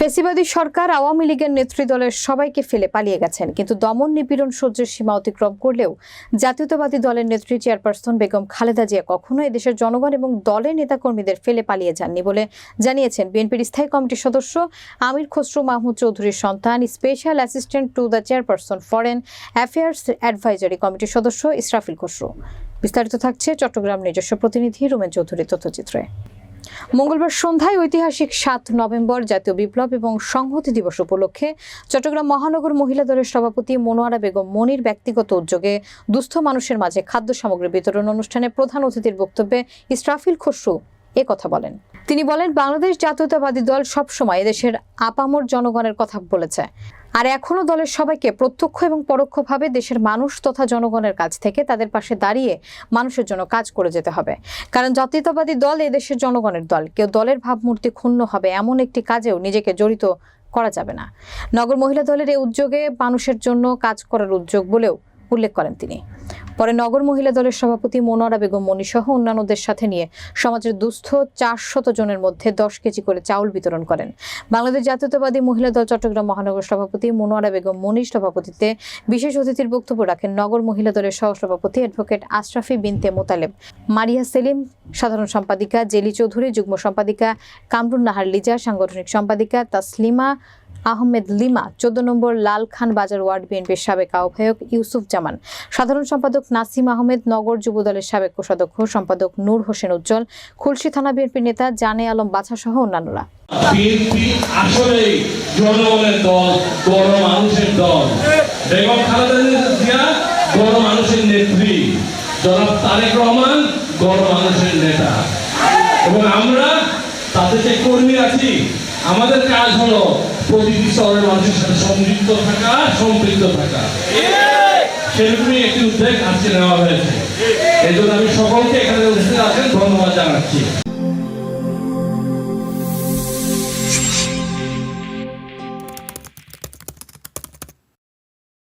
ফেসিবাদী সরকার আওয়ামী লীগের নেতৃদলের সবাইকে ফেলে পালিয়ে গেছেন, কিন্তু দমন নিপীড়ন সহ্যের সীমা অতিক্রম করলেও জাতীয়তাবাদী দলের নেত্রী চেয়ারপারসন বেগম খালেদা জিয়া কখনো এদেশের জনগণ এবং দলের নেতাকর্মীদের ফেলে পালিয়ে যাননি বলে জানিয়েছেন বিএনপির স্থায়ী কমিটির সদস্য আমির খসরু মাহমুদ চৌধুরীর সন্তান, special assistant to the chairperson foreign affairs advisory কমিটির সদস্য ইসরাফিল খসরু। বিস্তারিত থাকছে চট্টগ্রাম নিজস্ব প্রতিনিধি রুমেন চৌধুরীর তথ্যচিত্রে। মঙ্গলবার সন্ধ্যায় ঐতিহাসিক সাত নভেম্বর জাতীয় বিপ্লব এবং সংহতি দিবস উপলক্ষে চট্টগ্রাম মহানগর মহিলা দলের সভাপতি মনোয়ারা বেগম মনির ব্যক্তিগত উদ্যোগে দুস্থ মানুষের মাঝে খাদ্য সামগ্রী বিতরণ অনুষ্ঠানে প্রধান অতিথির বক্তব্যে ইসরাফিল খসরু এ কথা বলেন। তিনি বলেন, বাংলাদেশ জাতীয়তাবাদী দল সবসময় এদেশের আপামর জনগণের কথা বলেছে। আর এখনও দলের সবাইকে প্রত্যক্ষ এবং পরোক্ষভাবে দেশের মানুষ তথা জনগণের কাছ থেকে তাদের পাশে দাঁড়িয়ে মানুষের জন্য কাজ করে যেতে হবে। কারণ জাতীয়তাবাদী দল এদেশের জনগণের দল। কেউ দলের ভাবমূর্তি ক্ষুণ্ণ হবে এমন একটি কাজেও নিজেকে জড়িত করা যাবে না। নগর মহিলা দলের এই উদ্যোগে মানুষের জন্য কাজ করার উদ্যোগ বলেও উল্লেখ করেন তিনি। পরে নগর মহিলা দলের সভাপতি মনোয়ারা বেগম মনি সহ অন্যান্যদের সাথে নিয়ে সমাজের দুস্থ চারশত জনের মধ্যে দশ কেজি করে চাউল বিতরণ করেন। বাংলাদেশ জাতীয়তাবাদী মহিলা দল চট্টগ্রাম মহানগর সভাপতি মনোয়ারা বেগম মনির সভাপতিত্বে বিশেষ অতিথির বক্তব্য রাখেন নগর মহিলা দলের সহসভাপতি অ্যাডভোকেট আশরাফি বিনতে মোতালেব, মারিয়া সেলিম, সাধারণ সম্পাদিকা জেলি চৌধুরী, যুগ্ম সম্পাদিকা কামরুন নাহার লিজা, সাংগঠনিক সম্পাদিকা তাসলিমা আহমেদ লিমা, চোদ্দ নম্বর লাল খান বাজার ওয়ার্ড বিএনপির সাবেক আহ্বায়ক ইউসুফ জামান, সাধারণ সম্পাদক নাসিম আহমেদ নগর যুবদলের সাবেক কোষাধ্যক্ষ সম্পাদক নূর হোসেন উজ্জ্বল, খুলশী থানা বিএনপির নেতা জানে আলম বাছা সহ অন্যান্যরা। আমাদের কাজ হলো প্রতিটি স্তরের মানুষের সাথে সংযুক্ত থাকা, সম্পৃক্ত থাকা। সেরকমই একটি উদ্যোগ আজকে নেওয়া হয়েছে। এই জন্য আমি সকলকে এখানে উপস্থিত আছেন, ধন্যবাদ জানাচ্ছি।